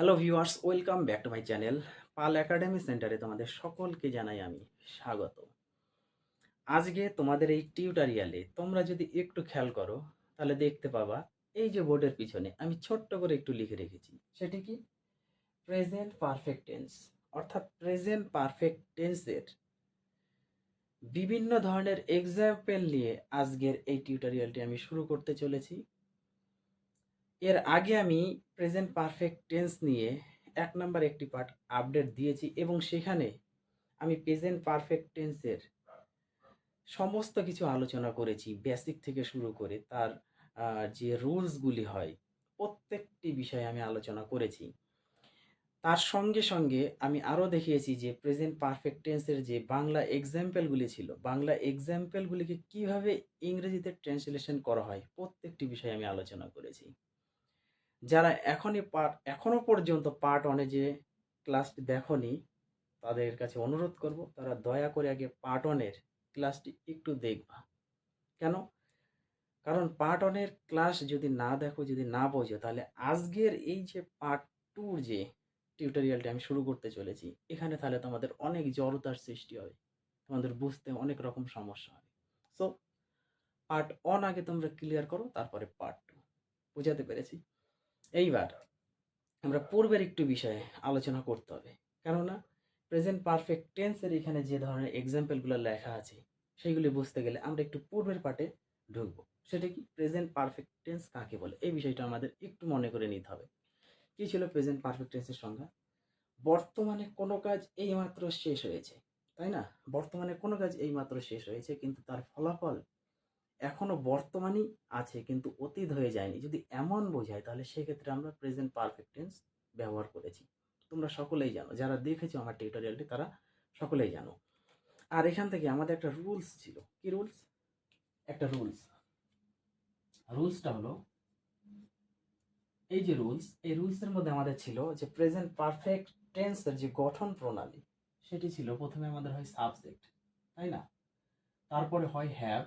Hello viewers welcome back to my channel Pal academy সেন্টারে তোমাদের সকলকে জানাই আমি স্বাগত। আজকে তোমাদের এই টিউটোরিয়ালে তোমরা যদি একটু খেয়াল করো, তাহলে দেখতে পাবা এই যে বোর্ডের পিছনে আমি ছোট্ট করে একটু লিখে রেখেছি। সেটি কি? প্রেজেন্ট পারফেক্ট টেন্স অর্থাৎ প্রেজেন্ট পারফেক্ট টেন্সের বিভিন্ন ধরনের এক্সাম্পল নিয়ে আজকের এই টিউটোরিয়ালটি আমি শুরু করতে চলেছি। এর আগে আমি প্রেজেন্ট পারফেক্ট টেন্স নিয়ে এক নাম্বার একটি পার্ট আপডেট দিয়েছি এবং সেখানে আমি প্রেজেন্ট পারফেক্ট টেন্সের সমস্ত কিছু আলোচনা করেছি বেসিক থেকে শুরু করে তার যে রুলসগুলি হয়, প্রত্যেকটি বিষয়ে আমি আলোচনা করেছি। তার সঙ্গে সঙ্গে আমি আরও দেখিয়েছি যে প্রেজেন্ট পারফেক্ট টেন্সের যে বাংলা এক্সাম্পলগুলি ছিল, বাংলা এক্সাম্পলগুলিকে কীভাবে ইংরেজিতে ট্রান্সলেশন করা হয়, প্রত্যেকটি বিষয়ে আমি আলোচনা করেছি। যারা এখনই পার্ট এখনও পর্যন্ত পার্ট অনে যে ক্লাসটি দেখনি, তাদের কাছে অনুরোধ করব, তারা দয়া করে আগে পার্ট অনের ক্লাসটি একটু দেখবা। কেন? কারণ পার্ট অনের ক্লাস যদি না দেখো, যদি না বোঝো, তাহলে আজকের এই যে পার্ট টুর যে টিউটোরিয়ালটি আমি শুরু করতে চলেছি, এখানে তাহলে তোমাদের অনেক জড়তার সৃষ্টি হবে। তোমাদের বুঝতে অনেক রকম সমস্যা হবে। সো পার্ট অন আগে তোমরা ক্লিয়ার করো, তারপরে পার্ট টু বোঝাতে পেরেছি? এইবার আমরা পূর্বের একটু বিষয়ে আলোচনা করতে হবে। কেননা প্রেজেন্ট পারফেক্ট টেন্সের এখানে যে ধরনের এক্সাম্পলগুলো লেখা আছে সেইগুলি বুঝতে গেলে আমরা একটু পূর্বের পাটে ঢুকবো। সেটা কি? প্রেজেন্ট পারফেক্ট টেন্স কাকে বলে? এই বিষয়টা আমাদের একটু মনে করে নিতে হবে। কি ছিল প্রেজেন্ট পারফেক্ট টেন্সের সংজ্ঞা? বর্তমানে কোনো কাজ এইমাত্র শেষ হয়েছে, তাই না? বর্তমানে কোনো কাজ এইমাত্র শেষ হয়েছে, কিন্তু তার ফলাফল এখনও বর্তমানই আছে, কিন্তু অতীত হয়ে যায়নি। যদি এমন বোঝায়, তাহলে সেক্ষেত্রে আমরা প্রেজেন্ট পারফেক্ট টেন্স ব্যবহার করেছি। তোমরা সকলেই জানো, যারা দেখেছ আমার টিউটোরিয়ালটি তারা সকলেই জানো। আর এখান থেকে আমাদের একটা রুলস ছিল। কি রুলস একটা রুলস রুলসটা হলো, এই যে রুলস এই রুলসের মধ্যে আমাদের ছিল যে প্রেজেন্ট পারফেক্ট টেন্সের যে গঠন প্রণালী, সেটি ছিল প্রথমে আমাদের হয় সাবজেক্ট তাই না? তারপরে হয় হ্যাভ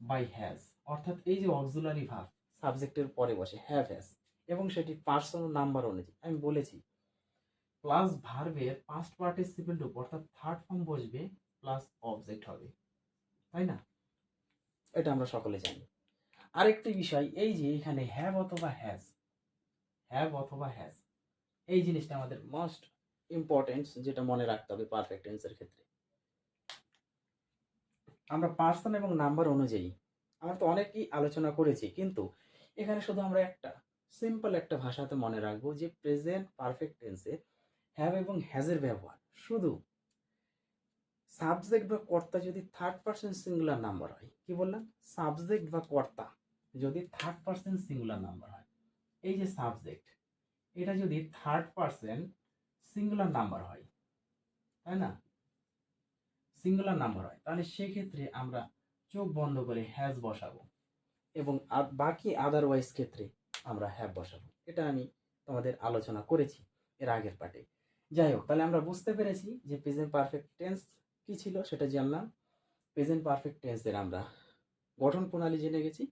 বাই হ্যাজ অর্থাৎ এই যে অক্সিলারি ভার্ব সাবজেক্টের পরে বসে হ্যাভ হ্যাজ এবং সেটি পার্সোনাল নাম্বার অনুযায়ী, আমি বলেছি। প্লাস ভার্বের পাস্ট পার্টিসিপেল রূপ অর্থাৎ থার্ড ফর্ম বসবে প্লাস অবজেক্ট হবে। তাই না? এটা আমরা সকলে জানি। আরেকটি বিষয়, এই যে এখানে হ্যাভ অথবা হ্যাজ হ্যাভ অথবা হ্যাজ এই জিনিসটা আমাদের মোস্ট ইম্পর্টেন্ট যেটা মনে রাখতে হবে পারফেক্ট টেন্সের ক্ষেত্রে। আমরা পার্সন এবং নাম্বার অনুযায়ী। আমরা তো অনেকই আলোচনা করেছি, কিন্তু এখানে শুধু আমরা একটা সিম্পল একটা ভাষাতে মনে রাখব যে প্রেজেন্ট পারফেক্ট টেন্সে হ্যাভ এবং হ্যাজের ব্যবহার। শুধু সাবজেক্ট বা কর্তা যদি থার্ড পার্সন সিঙ্গুলার নাম্বার হয়, কি বললাম? সাবজেক্ট বা কর্তা যদি থার্ড পার্সন সিঙ্গুলার নাম্বার হয়। এই যে সাবজেক্ট এটা যদি থার্ড পার্সন সিঙ্গুলার নাম্বার হয়, তাই না? সিঙ্গুলার নাম্বার হয়। তাহলে সেক্ষেত্রে আমরা চোখ বন্ধ করে হ্যাজ বসাবো এবং বাকি আদারওয়াইজ ক্ষেত্রে আমরা হ্যাভ বসাবো। এটা আমি তোমাদের আলোচনা করেছি এর আগের পার্টে যাই হোক, তাহলে আমরা বুঝতে পেরেছি যে প্রেজেন্ট পারফেক্ট টেন্স কি ছিল সেটা জানলাম। প্রেজেন্ট পারফেক্ট টেন্সের আমরা গঠন প্রণালী জেনে গেছি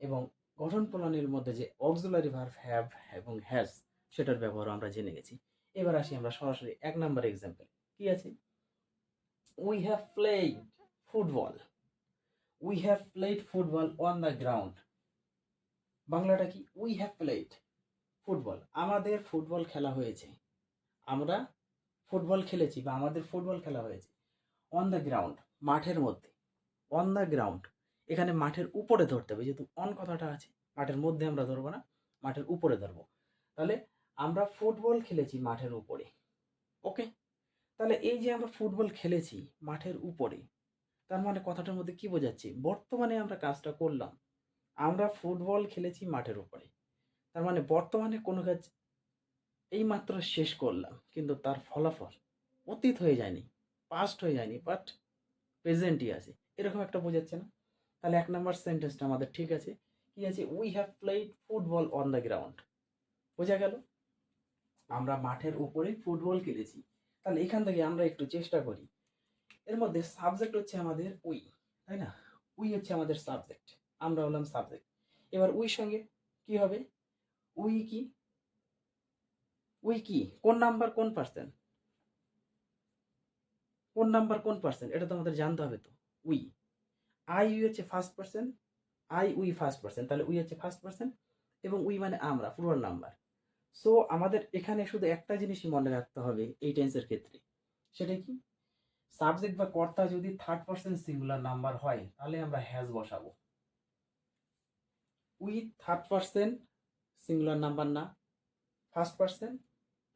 এবং গঠন প্রণালীর মধ্যে যে অক্সিলারি ভার্ব হ্যাভ এবং হ্যাজ সেটার ব্যবহার আমরা জেনে গেছি। এবার আসি আমরা সরাসরি এক নাম্বার এক্সাম্পল কি আছে? We have played football we have played football on the ground বাংলাটা কি? উই হ্যাভ প্লেড ফুটবল আমাদের ফুটবল খেলা হয়েছে। আমরা ফুটবল খেলেছি বা আমাদের ফুটবল খেলা হয়েছে অন দ্য গ্রাউন্ড মাঠের মধ্যে। অন দ্য গ্রাউন্ড এখানে মাঠের উপরে ধরতে হবে। যেহেতু অন কথাটা আছে, মাঠের মধ্যে আমরা ধরবো না, মাঠের উপরে ধরবো। তাহলে আমরা ফুটবল খেলেছি মাঠের উপরে। ওকে তাহলে এই যে আমরা ফুটবল খেলেছি মাঠের উপরে, তার মানে কথাটার মধ্যে কি বোঝাচ্ছে? বর্তমানে আমরা কাজটা করলাম। আমরা ফুটবল খেলেছি মাঠের উপরে। তার মানে বর্তমানে কোনো কাজ এই মাত্র শেষ করলাম, কিন্তু তার ফলাফল অতীত হয়ে যায়নি পাস্ট হয়ে যায়নি বাট প্রেজেন্টই আছে। এরকম একটা বোঝাচ্ছে না? তাহলে এক নাম্বার সেন্টেন্সটা আমাদের ঠিক আছে। কি আছে? We have played football on the ground বোঝা গেল? আমরা মাঠের উপরে ফুটবল খেলেছি। তাহলে এখান থেকে আমরা একটু চেষ্টা করি। এর মধ্যে সাবজেক্ট হচ্ছে আমাদের উই, তাই না? উই হচ্ছে আমাদের সাবজেক্ট আমরা হলাম সাবজেক্ট এবার উই সঙ্গে কি হবে? উই কি? উই কি? কোন নাম্বার কোন পার্সেন্ট কোন নাম্বার কোন পার্সেন্ট এটা তো আমাদের জানতে হবে তো, উই। আই উই হচ্ছে first person I we first person তাহলে উই হচ্ছে ফার্স্ট পার্সেন্ট এবং উই মানে আমরা প্লুরাল নাম্বার সো আমাদের এখানে শুধু একটা জিনিসই মনে রাখতে হবে এই টেন্সের ক্ষেত্রে। সেটা কি? সাবজেক্ট বা কর্তা যদি থার্ড পার্সেন্ট সিঙ্গুলার নাম্বার হয়, তাহলে আমরা হ্যাজ বসাবো। With third person singular number না first person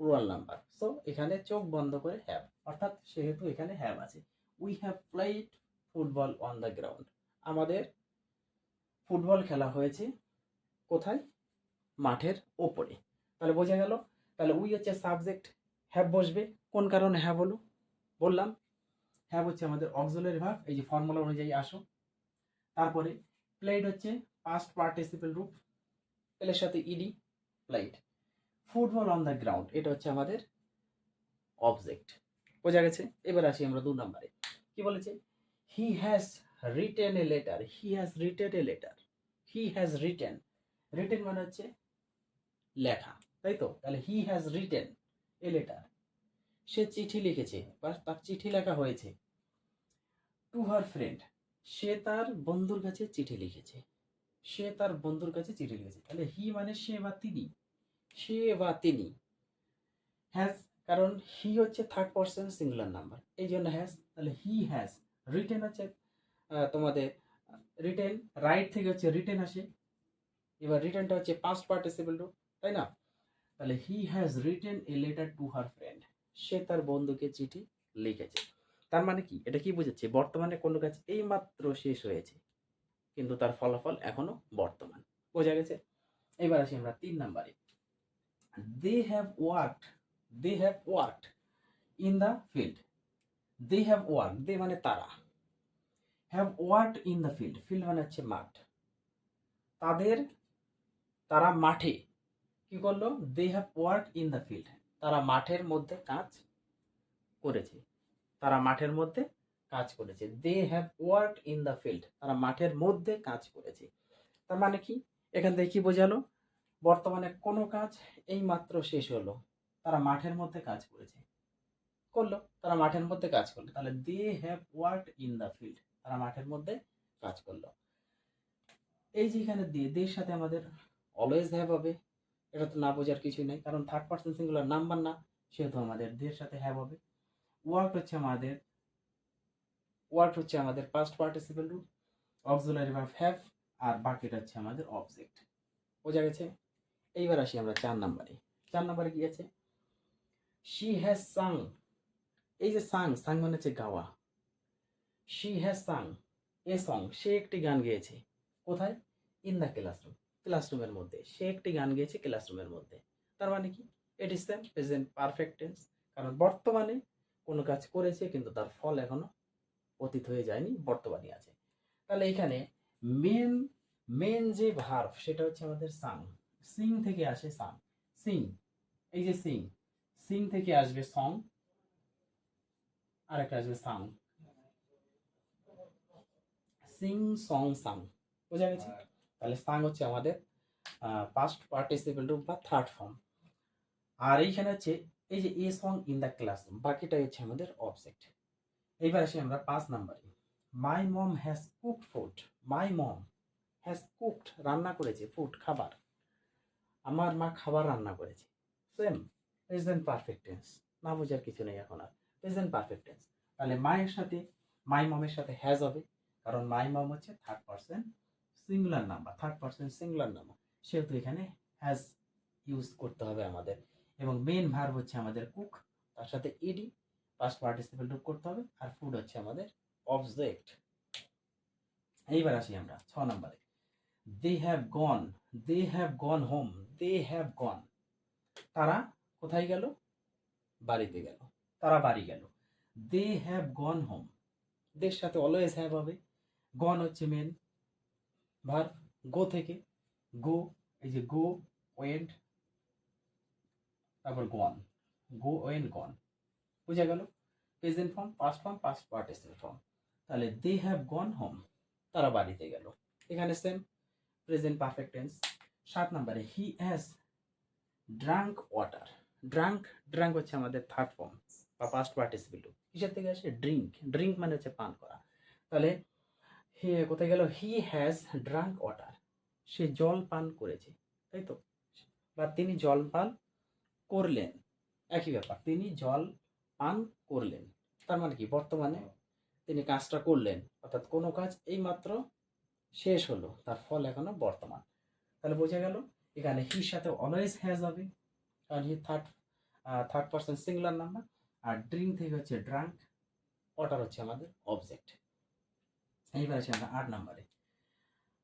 plural number so এখানে চোখ বন্ধ করে হ্যাভ অর্থাৎ সেহেতু এখানে হ্যাভ আছে। We have played football on the ground আমাদের ফুটবল খেলা হয়েছে কোথায়? মাঠের ওপরে। তাহলে বোঝা গেল। তাহলে উই হচ্ছে সাবজেক্ট হ্যাভ বসবে। কোন কারণে হ্যাভ হলো? বললাম হ্যাভ হচ্ছে আমাদের অক্সিলারি ভার্ব এই যে ফর্মুলা অনুযায়ী আসো। তারপরে প্লেড হচ্ছে পাস্ট পার্টিসিপেল রূপ এর সাথে ED played football on the ground এটা হচ্ছে আমাদের অবজেক্ট বোঝা গেছে? এবার আসি আমরা দু নম্বরে। কি বলেছে? He has written a letter he has written a letter he has written written মানে হচ্ছে লেখা। তাই তো তাহলে he has written a letter সে চিঠি লিখেছে বা তার চিঠি লেখা হয়েছে টু হার ফ্রেন্ড সে তার বন্ধুর কাছে চিঠি লিখেছে। সে তার বন্ধুর কাছে চিঠি লিখেছে। তাহলে হি মানে সে বা তিনি? সে বা তিনি হ্যাজ কারণ হি হচ্ছে থার্ড পার্সন সিঙ্গুলার নাম্বার এই জন্য হ্যাজ তাহলে হি হ্যাজ রিটেন আহ, তোমাদের রিটেন রাইট থেকে হচ্ছে রিটেন আসে। এবার রিটেনটা হচ্ছে পাস্ট পার্টিসিপেল রূপ তাই না? তাহলে he has written a letter to her friend সে তার বন্ধুকে চিঠি লিখেছে। তার মানে কি? এটা কি বুঝাচ্ছে? বর্তমানে কোনো কাজ এই মাত্র শেষ হয়েছে, কিন্তু তার ফলাফল এখনও বর্তমান। বোঝা গেছে? এবার আসি আমরা তিন নাম্বারে। They have worked they have worked in the field they have work they মানে তারা। Have worked in the field field মানে হচ্ছে মাঠ। তাদের, তারা মাঠে কি করল? They have work in the field তারা মাঠের মধ্যে কাজ করেছে। তারা মাঠের মধ্যে কাজ করেছে। They have work in the field তারা মাঠের মধ্যে কাজ করেছে। তার মানে কি? এখান থেকে কি বোঝালো? বর্তমানে কোনো কাজ এই মাত্র শেষ হলো। তারা মাঠের মধ্যে কাজ করেছে। করল। তারা মাঠের মধ্যে কাজ করল। তাহলে they have work in the field তারা মাঠের মধ্যে কাজ করল। এই যে এখানে দিয়ে দের সাথে আমাদের অলওয়েজ হ্যাভ হবে। এটা তো না বোঝার কিছুই নাই। কারণ থার্ড পার্সন সিঙ্গুলার নাম্বার না, সেহেতু আমাদের দের সাথে হ্যাভ হবে। ওয়ার্ক হচ্ছে আমাদের ওয়ার্ক হচ্ছে আমাদের পাস্ট পার্টিসিপেল রূপ অক্সিলারি ভার্ব হ্যাভ আর বাকিটা হচ্ছে আমাদের অবজেক্ট বোঝা গেছে? এইবার আসি আমরা চার নাম্বারে। চার নাম্বারে কি আছে? শি হ্যাজ সাং এই যে সাং সাং মানে হচ্ছে গাওয়া। She has sung a song সে একটি গান গেয়েছে। কোথায়? ইন দ্য ক্লাসরুম ক্লাসরুমের মধ্যে। সে একটি গান গেয়েছে ক্লাসরুমের মধ্যে। তার মানে কি? It is the present perfect tense কারণ বর্তমানে কোনো কাজ করেছে কিন্তু তার ফল এখনও অতীত হয়ে যায়নি, বর্তমানে আছে। তাহলে এখানে মেন মেন যে ভার্ভ সেটা হচ্ছে আমাদের সাং সিং থেকে আসে সাং সিং এই যে সিং সিং থেকে আসবে সং আর একটা আসবে সাং সিং সং সাং বোঝা গেছে? তাহলে সাং হচ্ছে আমাদের পাস্ট পার্টিসিপেল রূপ বা থার্ড ফর্ম আর এইখানে হচ্ছে, এই যে a song in the classroom বাকিটাই হচ্ছে আমাদের অবজেক্ট এইবার আসি আমরা পাঁচ নাম্বারে। My mom has cooked food my mom has cooked রান্না করেছে ফুড খাবার। আমার মা খাবার রান্না করেছে। সেম প্রেজেন্ট পারফেক্ট টেন্স না বোঝার কিছু নেই এখন আর। প্রেজেন্ট পারফেক্ট টেন্স তাহলে মায়ের সাথে মাই মমের সাথে হ্যাজ হবে, কারণ মাই মম হচ্ছে third person singular number third person singular number সেহেতু এখানে হ্যাজ ইউজ করতে হবে আমাদের। এবং মেন ভার্ব হচ্ছে আমাদের কুক তার সাথে ইডি পাস্ট পার্টিসিপেল রূপ করতে হবে, আর ফুড হচ্ছে আমাদের অবজেক্ট এইবার আসি আমরা ছ নম্বরে। They have gone they have gone home they have gone তারা কোথায় গেল? বাড়িতে গেল। তারা বাড়ি গেল। দে হ্যাভ গন হোম দের সাথে অলওয়েজ হ্যাভ হবে। গন হচ্ছে মেন ভার্ব গো থেকে গো এই যে গো ওয়েন্ট তারপর গন গো ওয়েন্ট গন বুঝা গেল? Present form past form past participle form তাহলে দে হ্যাভ গন হোম তারা বাড়িতে গেল। এখানে সেম প্রেজেন্ট পারফেক্ট টেন্স সাত নম্বরে he has drunk water drunk drunk হচ্ছে আমাদের থার্ড ফর্ম বা ফার্স্ট পার্টিসিপেল কিসের থেকে আসে? ড্রিঙ্ক ড্রিঙ্ক মানে হচ্ছে পান করা। তাহলে হে, কোথায় গেল? হি হ্যাজ ড্রাঙ্ক ওয়াটার সে জল পান করেছে, তাই তো? বা তিনি জল পান করলেন। একই ব্যাপার, তিনি জল পান করলেন। তার মানে কি? বর্তমানে তিনি কাজটা করলেন, অর্থাৎ কোনো কাজ এইমাত্র শেষ হলো, তার ফল এখনও বর্তমান। তাহলে বোঝা গেল, এখানে হির সাথে অলওয়েজ হ্যাজ হবে। কারণ he third third person singular number R drink থেকে হচ্ছে ড্রাঙ্ক ওয়াটার হচ্ছে আমাদের অবজেক্ট এইবার আছে আমরা আট নাম্বারে।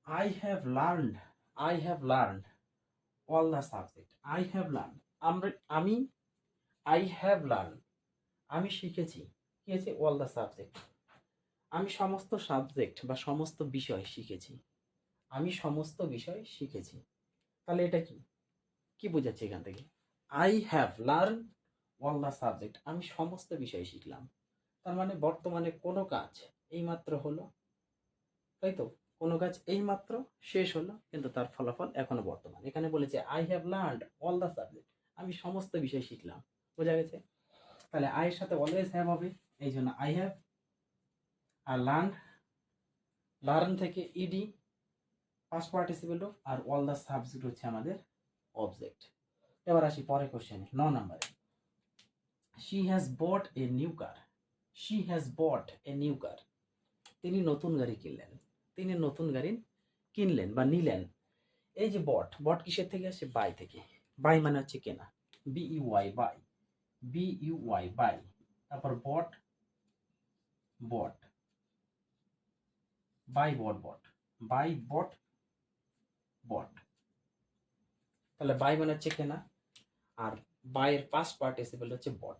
I have learned I have learned all the subject I have learn আমরা, আমি আই হ্যাভ লার্ন আমি শিখেছি কি আছে অল দ্য সাবজেক্ট আমি সমস্ত সাবজেক্ট বা সমস্ত বিষয় শিখেছি। আমি সমস্ত বিষয় শিখেছি। তাহলে এটা কি? কি বোঝাচ্ছে এখান থেকে? I have learn all the subject আমি সমস্ত বিষয় শিখলাম। তার মানে বর্তমানে কোনো কাজ এইমাত্র হলো তাই তো? কোনো কাজ এইমাত্র শেষ হলো, কিন্তু তার ফলাফল এখনও বর্তমান। এখানে বলেছে I have learned all the subject আমি সমস্ত বিষয় শিখলাম। বোঝা গেছে? তাহলে আয়ের সাথে অলওয়েজ হ্যাভ হবে, এই জন্য আই হ্যাভ আর লার্ন লার্ন থেকে ইডি ফার্স্ট পার্টিসিপেল আর অল দ্য সাবজেক্ট হচ্ছে আমাদের অবজেক্ট এবার আসি পরের কোশ্চেনে ন নম্বরে। She has bought a new car she has bought a new car তিনি নতুন গাড়ি কিনলেন। তিনি নতুন গাড়ি কিনলেন বা নিলেন। এই যে বট বট কিসের থেকে আসে? বাই থেকে। বাই মানে হচ্ছে কেনা। B U Y buy. B U Y buy. তারপর bought bot. By, bot bot. By, বট বট। তাহলে বাই মানে হচ্ছে কেনা। আর বাইয়ের ফার্স্ট পার্টিসিপেল হচ্ছে বট।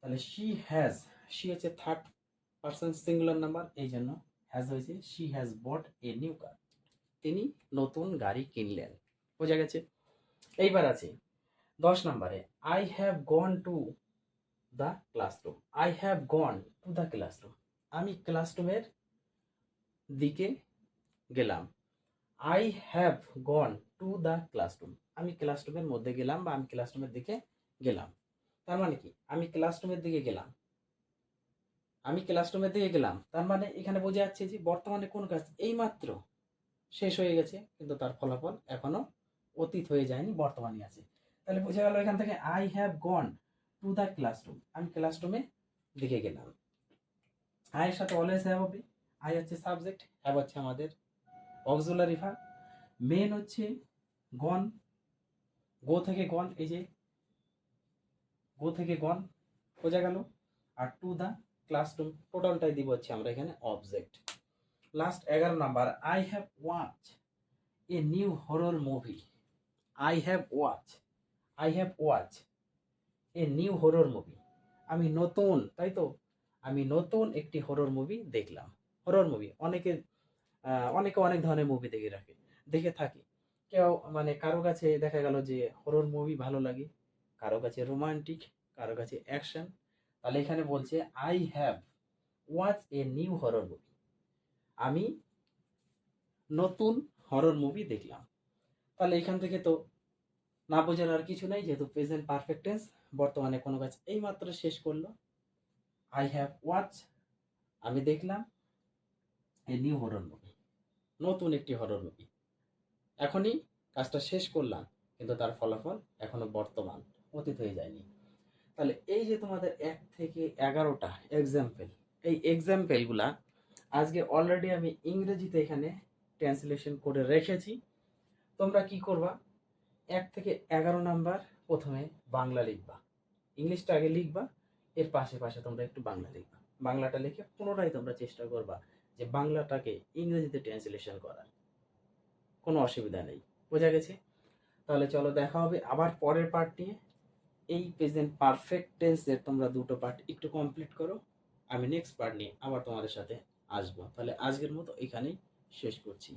তাহলে শি হ্যাজ শি হচ্ছে থার্ড পার্সন সিঙ্গুলার নাম্বার এই জন্য হ্যাজ হয়েছে she has bought a new car তিনি নতুন গাড়ি কিনলেন। বোঝা গেছে? এইবার আছে। দশ নম্বরে I have gone to the classroom I have gone to the classroom আমি ক্লাসরুমের দিকে গেলাম। I have gone to the classroom আমি ক্লাসরুমের মধ্যে গেলাম বা আমি ক্লাসরুমের দিকে গেলাম। তার মানে কি? আমি ক্লাসরুমের দিকে গেলাম। আমি ক্লাসরুমের দিকে গেলাম, তার মানে এখানে বোঝা যাচ্ছে যে বর্তমানে কোন কাজ এইমাত্র শেষ হয়ে গেছে, কিন্তু তার ফলাফল এখনও অতীত হয়ে যায়নি, বর্তমানে আছে। তাহলে বোঝা গেল এখান থেকে I have gone to the classroom আমি ক্লাসরুমে দিকে গেলাম। আয়ের সাথে অলওয়েজ হ্যাভ হবে। আই হচ্ছে সাবজেক্ট হ্যাভ হচ্ছে আমাদের অক্সুলারি ভার্ব মেন হচ্ছে গন গো থেকে গন এই যে গো থেকে গন বোঝা গেল। আর টু দ্য ক্লাসরুম টোটালটাই দিব হচ্ছে আমরা এখানে অবজেক্ট লাস্ট এগারো number I have watch a new horror movie I have watch I have watch a new horror movie আমি নতুন, তাই তো? আমি নতুন একটি হরর মুভি দেখলাম। হরর মুভি অনেকে অনেকে অনেক ধরনের মুভি দেখে রাখে, দেখে থাকি। কেউ মানে কারও কাছে দেখা গেল যে হরর মুভি ভালো লাগে, কারও কাছে রোমান্টিক কারও কাছে অ্যাকশন তাহলে এখানে বলছে I have watch a new horror movie আমি নতুন হরর মুভি দেখলাম। তাহলে এখান থেকে তো না বোঝার আর কিছু নাই, যেহেতু প্রেজেন্ট পারফেক্ট টেন্স বর্তমানে কোনো কাজ এইমাত্র শেষ করল। আই হ্যাভ ওয়াচ আমি দেখলাম এ নিউ হরর মুভি নতুন একটি হরর মুভি এখনই কাজটা শেষ করলাম, কিন্তু তার ফলাফল এখনও বর্তমান, অতীত হয়ে যায়নি। তাহলে এই যে তোমাদের এক থেকে এগারোটা এক্সাম্পল এই এক্সাম্পলগুলা আজকে অলরেডি আমি ইংরেজিতে এখানে ট্রান্সলেশন করে রেখেছি। তোমরা কি করবা? এক থেকে এগারো নাম্বার প্রথমে বাংলা লিখবা। ইংলিশটা আগে লিখবা, এর পাশে পাশে তোমরা একটু বাংলা লিখবা। বাংলাটা লিখে পুনরায় তোমরা চেষ্টা করবা যে বাংলাটাকে ইংরেজিতে ট্রান্সলেশন করার। কোনো অসুবিধা নেই। বোঝা গেছে? তাহলে চলো দেখা হবে আবার পরের পার্ট নিয়ে। এই প্রেজেন্ট পারফেক্ট টেন্সের তোমরা দুটো পার্ট একটু কমপ্লিট করো। আমি নেক্সট পার্ট নিয়ে আবার তোমাদের সাথে আসব। তাহলে আজকের মতো এখানেই শেষ করছি।